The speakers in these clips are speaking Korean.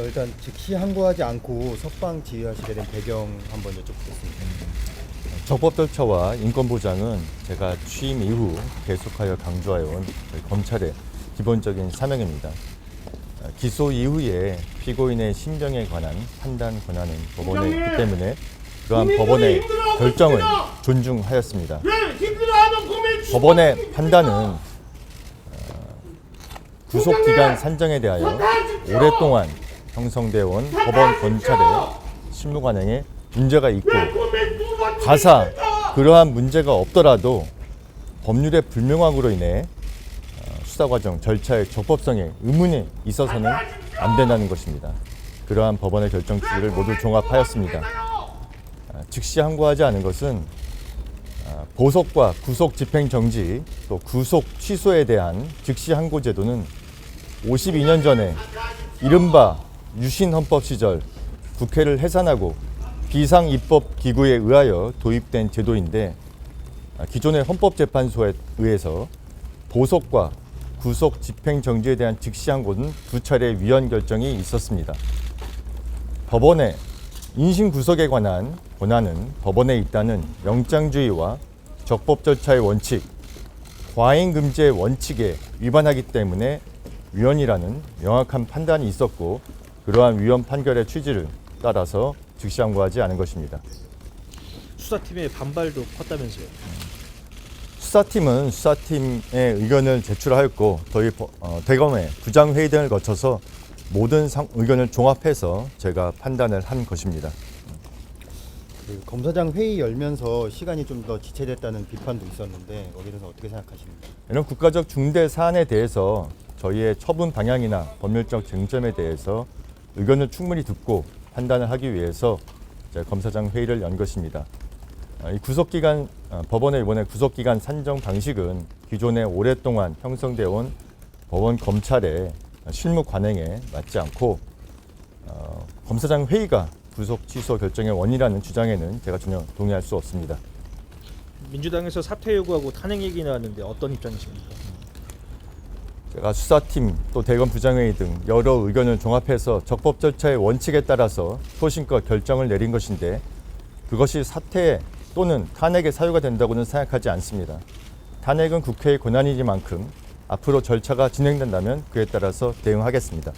저 일단 즉시 항고하지 않고 석방 지휘하시게 된 배경 한번 여쭤보겠습니다. 적법 절차와 인권 보장은 제가 취임 이후 계속하여 강조해온 검찰의 기본적인 사명입니다. 어, 기소 이후에 피고인의 신병에 관한 판단 권한은 법원에 있기 때문에 그러한 법원의 결정을 존중하였습니다. 법원의 판단은 어, 구속 기간 산정에 대하여 오랫동안 형성되어 온 법원 검찰의 실무 관행에 문제가 있고 가사 그러한 문제가 없더라도 법률의 불명확으로 인해 어, 수사 과정 절차의 적법성에 의문이 있어서는 안 된다는 것입니다. 그러한 법원의 결정 취지를 모두 종합하였습니다. 아, 즉시 항고하지 않은 것은 아, 보석과 구속 집행 정지 또 구속 취소에 대한 즉시 항고 제도는 52년 전에 이른바 유신 헌법 시절 국회를 해산하고 비상 입법 기구에 의하여 도입된 제도인데 아, 기존의 헌법재판소에 의해서 보석과 구속 집행 정지에 대한 즉시 항고는 두 차례 위헌 결정이 있었습니다. 법원의 인신 구속에 관한 권한은 법원에 있다는 영장주의와 적법 절차의 원칙, 과잉 금지의 원칙에 위반하기 때문에 위헌이라는 명확한 판단이 있었고 그러한 위헌 판결의 취지를 따라서 즉시 항고하지 않은 것입니다. 수사팀의 반발도 컸다면서요. 수사팀은 수사팀의 의견을 제출하였고 저희 버- 어, 대검의 부장회의 등을 거쳐서 모든 상- 의견을 종합해서 제가 판단을 한 것입니다. 그 검사장 회의 열면서 시간이 좀 더 지체됐다는 비판도 있었는데 거기에 대해서 어떻게 생각하십니까? 이런 국가적 중대 사안에 대해서 저희의 처분 방향이나 법률적 쟁점에 대해서 의견을 충분히 듣고 판단을 하기 위해서 검사장 회의를 연 것입니다. 아, 이 구속기간 아, 법원의 이번에 구속기간 산정 방식은 기존에 오랫동안 형성되어 온 법원 검찰의 실무 관행에 맞지 않고 어, 검사장 회의가 구속 취소 결정의 원이라는 주장에는 제가 전혀 동의할 수 없습니다. 민주당에서 사퇴 요구하고 탄핵 얘기 나왔는데 어떤 입장이십니까? 제가 수사팀 또 대검 부장회의 등 여러 의견을 종합해서 적법 절차의 원칙에 따라서 소신껏 결정을 내린 것인데 그것이 사퇴 또는 탄핵의 사유가 된다고는 생각하지 않습니다. 탄핵은 국회의 권한이니만큼 앞으로 절차가 진행된다면 그에 따라서 대응하겠습니다.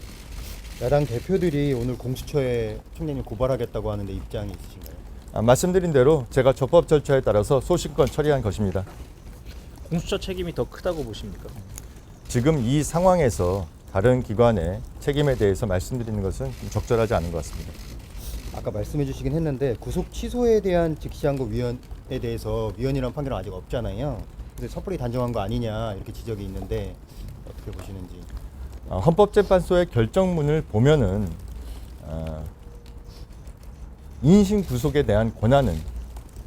야당 대표들이 오늘 공수처에 총장님 고발하겠다고 하는데 입장이 있으신가요? 아, 말씀드린 대로 제가 적법 절차에 따라서 소신껏 처리한 것입니다. 공수처 책임이 더 크다고 보십니까? 지금 이 상황에서 다른 기관의 책임에 대해서 말씀드리는 것은 좀 적절하지 않은 것 같습니다. 아까 말씀해 주시긴 했는데 구속 취소에 대한 즉시항고 위헌에 대해서 위헌이라는 판결은 아직 없잖아요. 근데 섣불리 단정한 거 아니냐 이렇게 지적이 있는데 어떻게 보시는지. 어, 헌법재판소의 결정문을 보면은 어, 인신 구속에 대한 권한은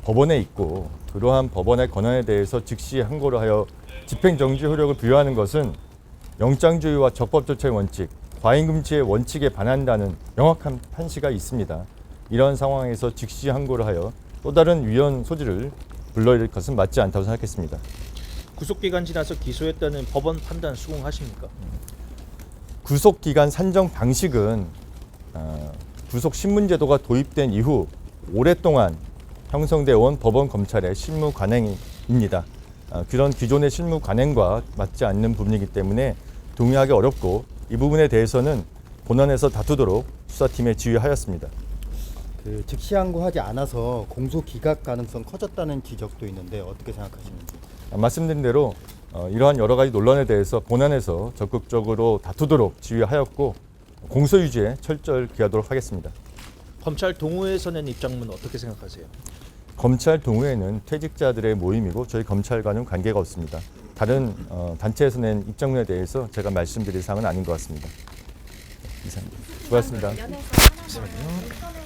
법원에 있고 그러한 법원의 권한에 대해서 즉시 항고를 하여 집행 정지 효력을 부여하는 것은 영장주의와 적법 절차의 원칙, 과잉 금지의 원칙에 반한다는 명확한 판시가 있습니다. 이런 상황에서 즉시 항고를 하여 또 다른 위헌 소지를 불러일으킬 것은 맞지 않다고 생각했습니다. 구속 기간 지나서 기소했다는 법원 판단 수긍하십니까? 구속 기간 산정 방식은 어, 구속 신문제도가 도입된 이후 오랫동안 형성되어 온 법원 검찰의 실무 관행입니다. 어, 그런 기존의 실무 관행과 맞지 않는 부분이기 때문에 동의하기 어렵고 이 부분에 대해서는 본원에서 다투도록 수사팀에 지휘하였습니다. 그 즉시 항고하지 않아서 공소 기각 가능성 커졌다는 지적도 있는데 어떻게 생각하시는지. 아, 말씀드린 대로 어, 이러한 여러 가지 논란에 대해서 본안에서 적극적으로 다투도록 지휘하였고 공소 유지에 철저히 기하도록 하겠습니다. 검찰 동호회에서 낸 입장문 어떻게 생각하세요? 검찰 동호회는 퇴직자들의 모임이고 저희 검찰과는 관계가 없습니다. 다른 어, 단체에서 낸 입장문에 대해서 제가 말씀드릴 사항은 아닌 것 같습니다. 이상입니다. 하나 더